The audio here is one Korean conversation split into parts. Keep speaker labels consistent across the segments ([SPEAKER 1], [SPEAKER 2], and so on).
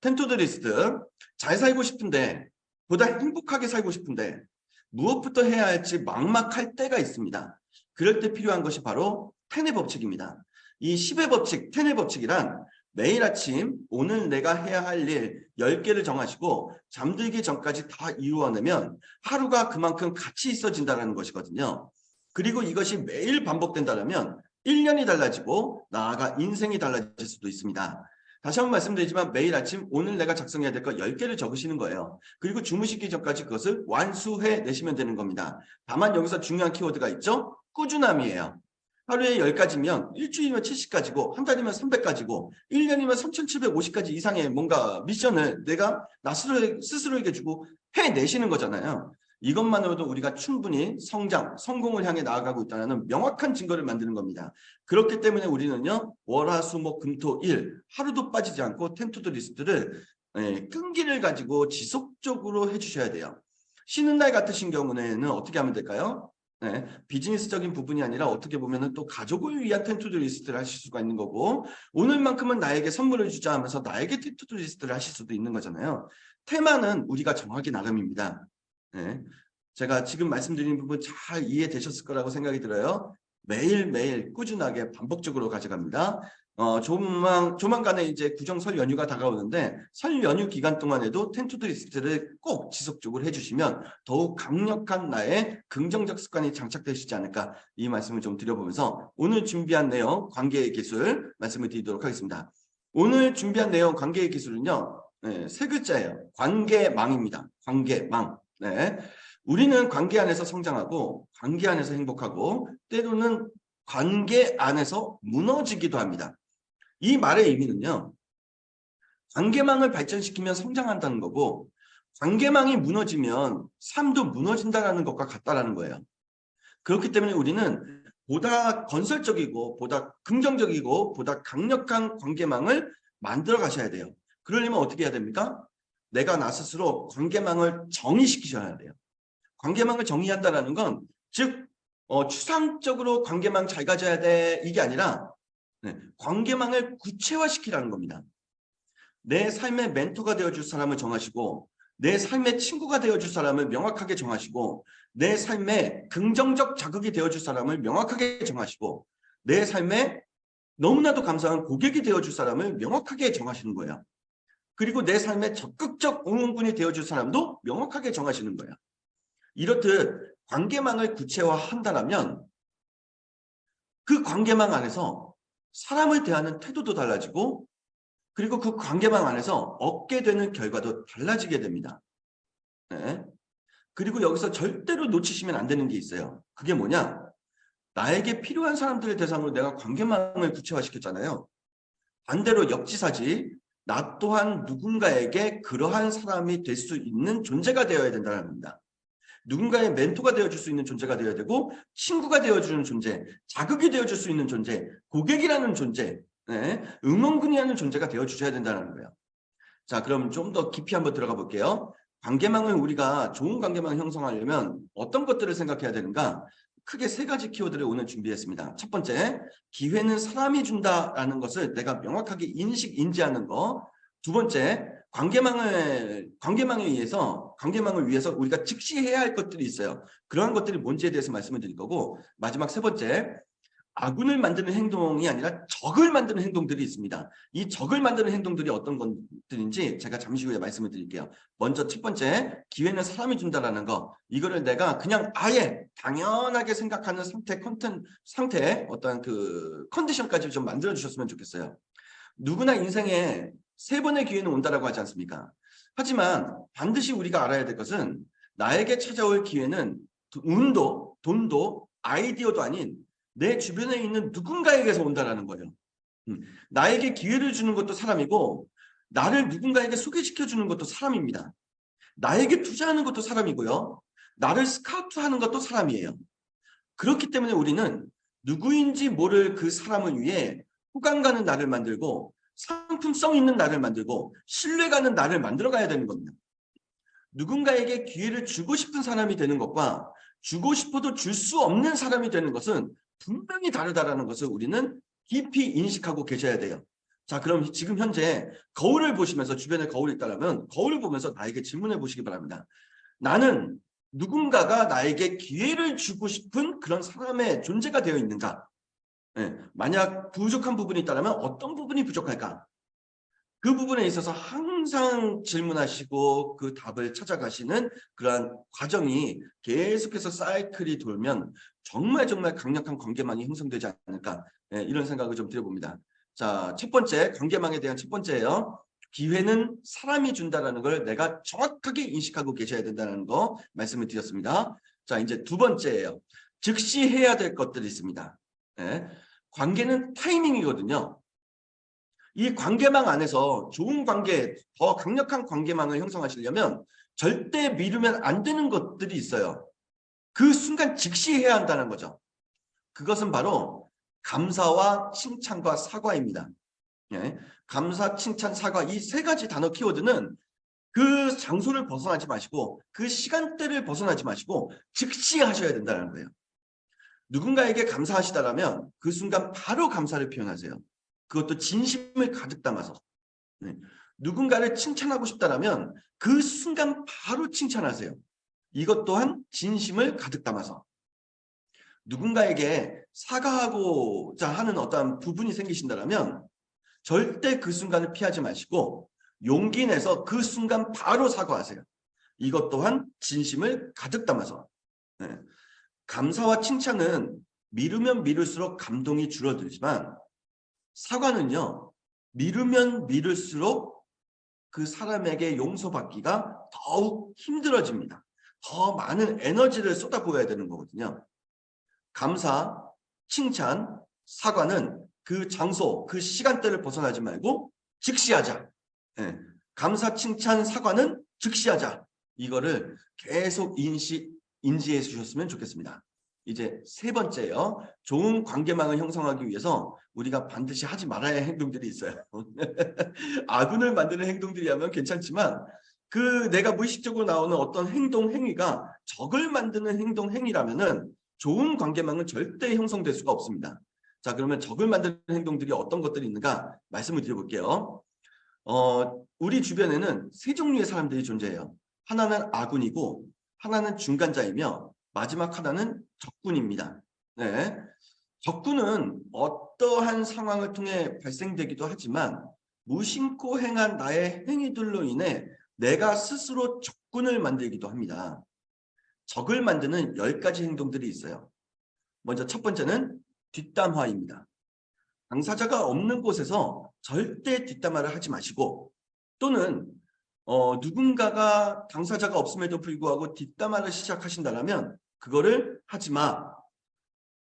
[SPEAKER 1] 텐토드리스트 잘 살고 싶은데 보다 행복하게 살고 싶은데 무엇부터 해야 할지 막막할 때가 있습니다. 그럴 때 필요한 것이 바로 텐의 법칙입니다. 이 10의 법칙, 텐의 법칙이란 매일 아침 오늘 내가 해야 할 일 10개를 정하시고 잠들기 전까지 다 이루어내면 하루가 그만큼 가치 있어진다는 것이거든요. 그리고 이것이 매일 반복된다면 1년이 달라지고 나아가 인생이 달라질 수도 있습니다. 다시 한 번 말씀드리지만 매일 아침 오늘 내가 작성해야 될 거 10개를 적으시는 거예요. 그리고 주무시기 전까지 그것을 완수해 내시면 되는 겁니다. 다만 여기서 중요한 키워드가 있죠. 꾸준함이에요. 하루에 10가지면 일주일이면 70가지고 한 달이면 300가지고 1년이면 3750가지 이상의 뭔가 미션을 내가 나 스스로, 스스로에게 주고 해내시는 거잖아요. 이것만으로도 우리가 충분히 성장, 성공을 향해 나아가고 있다는 명확한 증거를 만드는 겁니다. 그렇기 때문에 우리는요, 월, 화, 수, 목, 금, 토, 일 하루도 빠지지 않고 텐투드 리스트를 예, 끈기를 가지고 지속적으로 해주셔야 돼요. 쉬는 날 같으신 경우에는 어떻게 하면 될까요? 네, 비즈니스적인 부분이 아니라 어떻게 보면은 또 가족을 위한 텐투드 리스트를 하실 수가 있는 거고 오늘만큼은 나에게 선물을 주자 하면서 나에게 텐투드 리스트를 하실 수도 있는 거잖아요. 테마는 우리가 정하기 나름입니다. 네, 제가 지금 말씀드린 부분 잘 이해되셨을 거라고 생각이 들어요. 매일매일 꾸준하게 반복적으로 가져갑니다. 어, 조만, 조만간에 이제 구정설 연휴가 다가오는데 설 연휴 기간 동안에도 텐투드 리스트를 꼭 지속적으로 해주시면 더욱 강력한 나의 긍정적 습관이 장착되시지 않을까 이 말씀을 좀 드려보면서 오늘 준비한 내용 관계의 기술 말씀을 드리도록 하겠습니다. 오늘 준비한 내용 관계의 기술은요. 네, 세 글자예요. 관계망입니다. 관계망. 네. 우리는 관계 안에서 성장하고 관계 안에서 행복하고 때로는 관계 안에서 무너지기도 합니다. 이 말의 의미는요. 관계망을 발전시키면 성장한다는 거고 관계망이 무너지면 삶도 무너진다는 것과 같다라는 거예요. 그렇기 때문에 우리는 보다 건설적이고 보다 긍정적이고 보다 강력한 관계망을 만들어 가셔야 돼요. 그러려면 어떻게 해야 됩니까? 내가 나 스스로 관계망을 정의시키셔야 돼요. 관계망을 정의한다는 건, 즉, 어, 추상적으로 관계망 잘 가져야 돼. 이게 아니라, 네, 관계망을 구체화시키라는 겁니다. 내 삶의 멘토가 되어줄 사람을 정하시고, 내 삶의 친구가 되어줄 사람을 명확하게 정하시고, 내 삶의 긍정적 자극이 되어줄 사람을 명확하게 정하시고, 내 삶에 너무나도 감사한 고객이 되어줄 사람을 명확하게 정하시는 거예요. 그리고 내 삶에 적극적 응원군이 되어줄 사람도 명확하게 정하시는 거예요. 이렇듯 관계망을 구체화한다면 그 관계망 안에서 사람을 대하는 태도도 달라지고 그리고 그 관계망 안에서 얻게 되는 결과도 달라지게 됩니다. 네. 그리고 여기서 절대로 놓치시면 안 되는 게 있어요. 그게 뭐냐? 나에게 필요한 사람들을 대상으로 내가 관계망을 구체화시켰잖아요. 반대로 역지사지 나 또한 누군가에게 그러한 사람이 될 수 있는 존재가 되어야 된다는 겁니다. 누군가의 멘토가 되어줄 수 있는 존재가 되어야 되고 친구가 되어주는 존재, 자극이 되어줄 수 있는 존재, 고객이라는 존재, 네, 응원군이라는 존재가 되어주셔야 된다는 거예요. 자, 그럼 좀 더 깊이 한번 들어가 볼게요. 관계망을 우리가 좋은 관계망을 형성하려면 어떤 것들을 생각해야 되는가? 크게 세 가지 키워드를 오늘 준비했습니다. 첫 번째, 기회는 사람이 준다라는 것을 내가 명확하게 인식, 인지하는 거. 두 번째, 관계망을, 관계망에 의해서, 관계망을 위해서 우리가 즉시 해야 할 것들이 있어요. 그러한 것들이 뭔지에 대해서 말씀을 드릴 거고, 마지막 세 번째, 아군을 만드는 행동이 아니라 적을 만드는 행동들이 있습니다. 이 적을 만드는 행동들이 어떤 것들인지 제가 잠시 후에 말씀을 드릴게요. 먼저 첫 번째, 기회는 사람이 준다라는 거. 이거를 내가 그냥 아예 당연하게 생각하는 상태, 컨텐, 상태, 어떤 그 컨디션까지 좀 만들어 주셨으면 좋겠어요. 누구나 인생에 세 번의 기회는 온다라고 하지 않습니까? 하지만 반드시 우리가 알아야 될 것은 나에게 찾아올 기회는 운도, 돈도, 아이디어도 아닌 내 주변에 있는 누군가에게서 온다라는 거예요. 음, 나에게 기회를 주는 것도 사람이고 나를 누군가에게 소개시켜 주는 것도 사람입니다. 나에게 투자하는 것도 사람이고요. 나를 스카우트하는 것도 사람이에요. 그렇기 때문에 우리는 누구인지 모를 그 사람을 위해 호감 가는 나를 만들고 상품성 있는 나를 만들고 신뢰 가는 나를 만들어 가야 되는 겁니다. 누군가에게 기회를 주고 싶은 사람이 되는 것과 주고 싶어도 줄 수 없는 사람이 되는 것은 분명히 다르다라는 것을 우리는 깊이 인식하고 계셔야 돼요. 자, 그럼 지금 현재 거울을 보시면서 주변에 거울이 있다면 거울을 보면서 나에게 질문해 보시기 바랍니다. 나는 누군가가 나에게 기회를 주고 싶은 그런 사람의 존재가 되어 있는가? 예, 만약 부족한 부분이 있다면 어떤 부분이 부족할까? 그 부분에 있어서 항상 질문하시고 그 답을 찾아가시는 그러한 과정이 계속해서 사이클이 돌면 정말 정말 강력한 관계망이 형성되지 않을까 예, 이런 생각을 좀 드려봅니다. 자, 첫 번째 관계망에 대한 첫 번째예요. 기회는 사람이 준다라는 걸 내가 정확하게 인식하고 계셔야 된다는 거 말씀을 드렸습니다. 자, 이제 두 번째예요. 즉시 해야 될 것들이 있습니다. 예, 관계는 타이밍이거든요. 이 관계망 안에서 좋은 관계, 더 강력한 관계망을 형성하시려면 절대 미루면 안 되는 것들이 있어요. 그 순간 즉시 해야 한다는 거죠. 그것은 바로 감사와 칭찬과 사과입니다. 예, 감사, 칭찬, 사과 이 세 가지 단어 키워드는 그 장소를 벗어나지 마시고 그 시간대를 벗어나지 마시고 즉시 하셔야 된다는 거예요. 누군가에게 감사하시다라면 그 순간 바로 감사를 표현하세요. 그것도 진심을 가득 담아서. 네. 누군가를 칭찬하고 싶다라면 그 순간 바로 칭찬하세요. 이것 또한 진심을 가득 담아서. 누군가에게 사과하고자 하는 어떠한 부분이 생기신다라면 절대 그 순간을 피하지 마시고 용기 내서 그 순간 바로 사과하세요. 이것 또한 진심을 가득 담아서. 네. 감사와 칭찬은 미루면 미룰수록 감동이 줄어들지만 사과는요, 미루면 미룰수록 그 사람에게 용서받기가 더욱 힘들어집니다. 더 많은 에너지를 쏟아부어야 되는 거거든요. 감사, 칭찬, 사과는 그 장소, 그 시간대를 벗어나지 말고 즉시하자. 예. 감사, 칭찬, 사과는 즉시하자. 이거를 계속 인식, 인지해 주셨으면 좋겠습니다. 이제 세 번째요. 좋은 관계망을 형성하기 위해서 우리가 반드시 하지 말아야 할 행동들이 있어요. 아군을 만드는 행동들이라면 괜찮지만 그 내가 무의식적으로 나오는 어떤 행동 행위가 적을 만드는 행동 행위라면은 좋은 관계망은 절대 형성될 수가 없습니다. 자 그러면 적을 만드는 행동들이 어떤 것들이 있는가 말씀을 드려볼게요. 어, 우리 주변에는 세 종류의 사람들이 존재해요. 하나는 아군이고 하나는 중간자이며 마지막 하나는 적군입니다. 네. 적군은 어떠한 상황을 통해 발생되기도 하지만 무심코 행한 나의 행위들로 인해 내가 스스로 적군을 만들기도 합니다. 적을 만드는 10가지 행동들이 있어요. 먼저 첫 번째는 뒷담화입니다. 당사자가 없는 곳에서 절대 뒷담화를 하지 마시고 또는 어, 누군가가 당사자가 없음에도 불구하고 뒷담화를 시작하신다면 그거를 하지 마.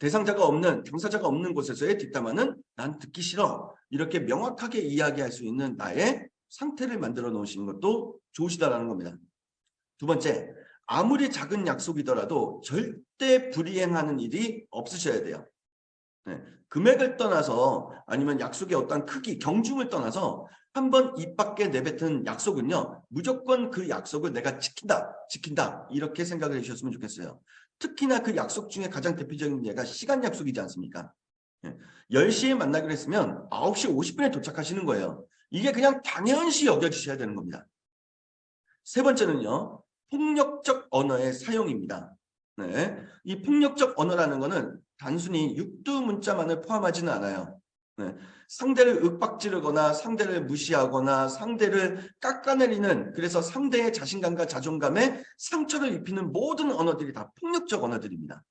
[SPEAKER 1] 대상자가 없는 당사자가 없는 곳에서의 뒷담화는 난 듣기 싫어. 이렇게 명확하게 이야기할 수 있는 나의 상태를 만들어 놓으시는 것도 좋으시다라는 겁니다. 두 번째, 아무리 작은 약속이더라도 절대 불이행하는 일이 없으셔야 돼요. 네, 금액을 떠나서 아니면 약속의 어떤 크기, 경중을 떠나서 한 번 입 밖에 내뱉은 약속은요. 무조건 그 약속을 내가 지킨다, 지킨다 이렇게 생각을 해주셨으면 좋겠어요. 특히나 그 약속 중에 가장 대표적인 예가 시간 약속이지 않습니까? 예. 10시에 만나기로 했으면 9시 50분에 도착하시는 거예요. 이게 그냥 당연시 여겨지셔야 되는 겁니다. 세 번째는요. 폭력적 언어의 사용입니다. 네. 이 폭력적 언어라는 것은 단순히 육두 문자만을 포함하지는 않아요. 네. 상대를 윽박지르거나 상대를 무시하거나 상대를 깎아내리는 그래서 상대의 자신감과 자존감에 상처를 입히는 모든 언어들이 다 폭력적 언어들입니다.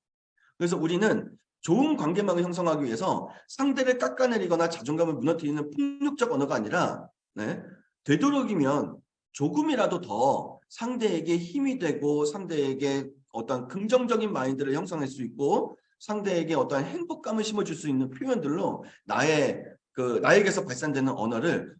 [SPEAKER 1] 그래서 우리는 좋은 관계망을 형성하기 위해서 상대를 깎아내리거나 자존감을 무너뜨리는 폭력적 언어가 아니라 네, 되도록이면 조금이라도 더 상대에게 힘이 되고 상대에게 어떤 긍정적인 마인드를 형성할 수 있고 상대에게 어떤 행복감을 심어줄 수 있는 표현들로 나의 그 나에게서 발산되는 언어를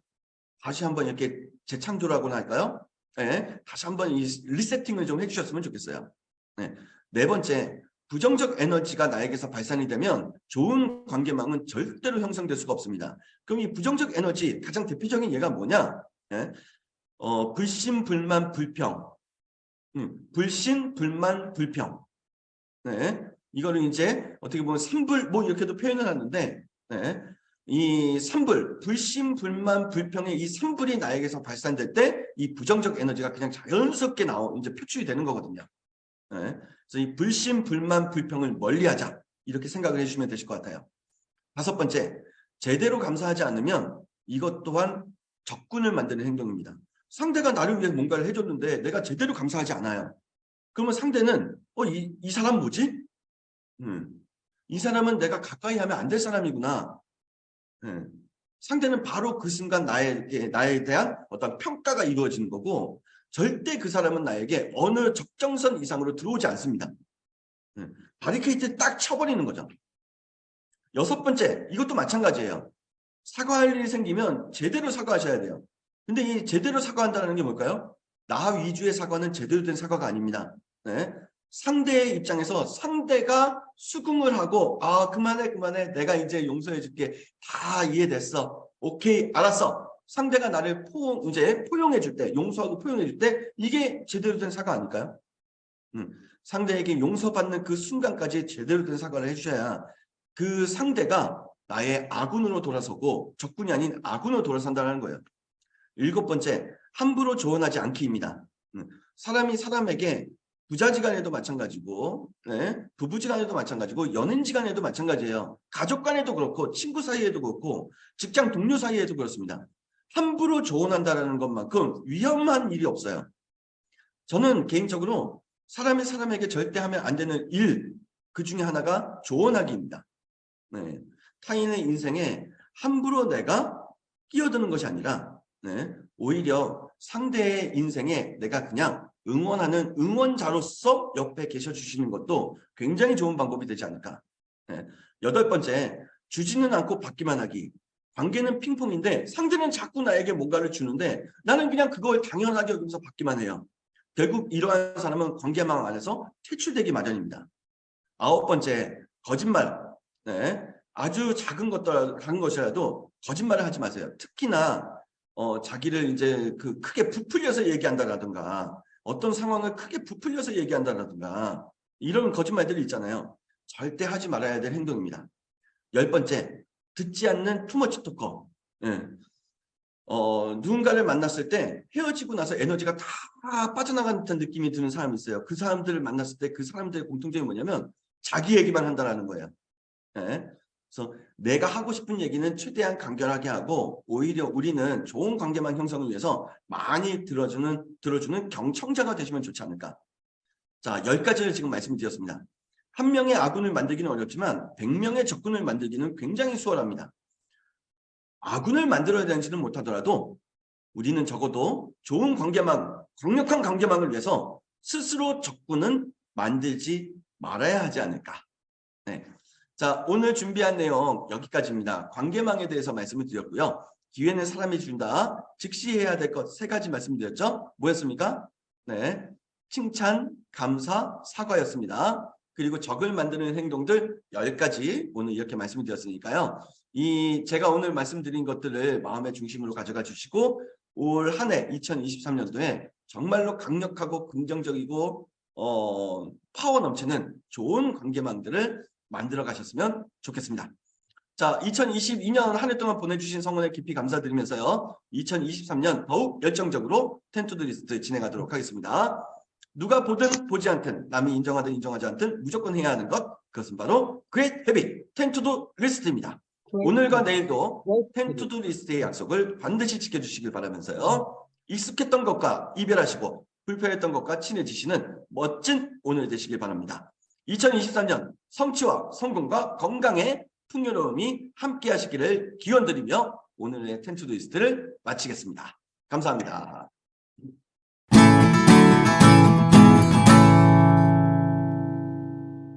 [SPEAKER 1] 다시 한번 이렇게 재창조라고나 할까요? 네, 다시 한번 이 리세팅을 좀 해주셨으면 좋겠어요. 네, 네 번째, 부정적 에너지가 나에게서 발산이 되면 좋은 관계망은 절대로 형성될 수가 없습니다. 그럼 이 부정적 에너지 가장 대표적인 예가 뭐냐? 네, 어, 불신, 불만, 불평. 음, 불신, 불만, 불평. 네, 이거는 이제 어떻게 보면 삼불 뭐 이렇게도 표현을 하는데 네, 이 삼불, 불신, 불만, 불평의 이 삼불이 나에게서 발산될 때 이 부정적 에너지가 그냥 자연스럽게 나오 이제 표출이 되는 거거든요. 네. 그래서 이 불신, 불만, 불평을 멀리하자 이렇게 생각을 해주시면 되실 것 같아요. 다섯 번째, 제대로 감사하지 않으면 이것 또한 적군을 만드는 행동입니다. 상대가 나를 위해 뭔가를 해줬는데 내가 제대로 감사하지 않아요. 그러면 상대는 어, 이, 이 사람 뭐지? 음, 이 사람은 내가 가까이 하면 안 될 사람이구나. 음, 상대는 바로 그 순간 나에게 나에 대한 어떤 평가가 이루어지는 거고 절대 그 사람은 나에게 어느 적정선 이상으로 들어오지 않습니다. 음, 바리케이트 딱 쳐버리는 거죠. 여섯 번째, 이것도 마찬가지예요. 사과할 일이 생기면 제대로 사과하셔야 돼요. 근데 이 제대로 사과한다는 게 뭘까요? 나 위주의 사과는 제대로 된 사과가 아닙니다. 네. 상대의 입장에서 상대가 수긍을 하고 아 그만해 그만해 내가 이제 용서해 줄게 다 이해됐어 오케이 알았어 상대가 나를 포 이제 포용해 줄 때 용서하고 포용해 줄 때 이게 제대로 된 사과 아닐까요? 음, 상대에게 용서받는 그 순간까지 제대로 된 사과를 해주셔야 그 상대가 나의 아군으로 돌아서고 적군이 아닌 아군으로 돌아선다는 거예요. 일곱 번째, 함부로 조언하지 않기입니다. 음, 사람이 사람에게 부자지간에도 마찬가지고, 네, 부부지간에도 마찬가지고, 연인지간에도 마찬가지예요. 가족간에도 그렇고, 친구 사이에도 그렇고, 직장 동료 사이에도 그렇습니다. 함부로 조언한다라는 것만큼 위험한 일이 없어요. 저는 개인적으로 사람이 사람에게 절대 하면 안 되는 일, 그 중에 하나가 조언하기입니다. 네, 타인의 인생에 함부로 내가 끼어드는 것이 아니라 네, 오히려 상대의 인생에 내가 그냥 응원하는 응원자로서 옆에 계셔 주시는 것도 굉장히 좋은 방법이 되지 않을까. 네, 여덟 번째, 주지는 않고 받기만 하기. 관계는 핑퐁인데 상대는 자꾸 나에게 뭔가를 주는데 나는 그냥 그걸 당연하게 여기서 받기만 해요. 결국 이러한 사람은 관계망 안에서 퇴출되기 마련입니다. 아홉 번째, 거짓말. 네, 아주 작은 것도 작은 것이라도 거짓말을 하지 마세요. 특히나 어, 자기를 이제 그 크게 부풀려서 얘기한다라든가 어떤 상황을 크게 부풀려서 얘기한다라든가 이런 거짓말들이 있잖아요. 절대 하지 말아야 될 행동입니다. 열 번째, 듣지 않는 투머치 토커. 예. 어, 누군가를 만났을 때 헤어지고 나서 에너지가 다 빠져나간 듯한 느낌이 드는 사람이 있어요. 그 사람들을 만났을 때 그 사람들의 공통점이 뭐냐면 자기 얘기만 한다라는 거예요. 예. 그래서 내가 하고 싶은 얘기는 최대한 간결하게 하고 오히려 우리는 좋은 관계만 형성을 위해서 많이 들어주는 들어주는 경청자가 되시면 좋지 않을까. 자, 열 가지를 지금 말씀드렸습니다. 한 명의 아군을 만들기는 어렵지만 100명의 적군을 만들기는 굉장히 수월합니다. 아군을 만들어야 되는지는 못하더라도 우리는 적어도 좋은 관계망, 강력한 관계망을 위해서 스스로 적군은 만들지 말아야 하지 않을까. 네. 자, 오늘 준비한 내용 여기까지입니다. 관계망에 대해서 말씀을 드렸고요. 기회는 사람이 준다. 즉시 해야 될 것 세 가지 말씀드렸죠. 뭐였습니까? 네. 칭찬, 감사, 사과였습니다. 그리고 적을 만드는 행동들 10가지 오늘 이렇게 말씀을 드렸으니까요. 이 제가 오늘 말씀드린 것들을 마음의 중심으로 가져가 주시고 올 한 해 2023년도에 정말로 강력하고 긍정적이고 어, 파워 넘치는 좋은 관계망들을 만들어 가셨으면 좋겠습니다. 자, 2022년 한 해 동안 보내주신 성원에 깊이 감사드리면서요. 2023년 더욱 열정적으로 텐투드 리스트 진행하도록 하겠습니다. 누가 보든 보지 않든 남이 인정하든 인정하지 않든 무조건 해야 하는 것 그것은 바로 그레이트 헤비 텐투드 리스트입니다. 오늘과 내일도 텐투드 리스트의 약속을 반드시 지켜주시길 바라면서요. 익숙했던 것과 이별하시고 불편했던 것과 친해지시는 멋진 오늘 되시길 바랍니다. 2023년 성취와 성공과 건강의 풍요로움이 함께 하시기를 기원드리며 오늘의 텐투드 리스트를 마치겠습니다. 감사합니다.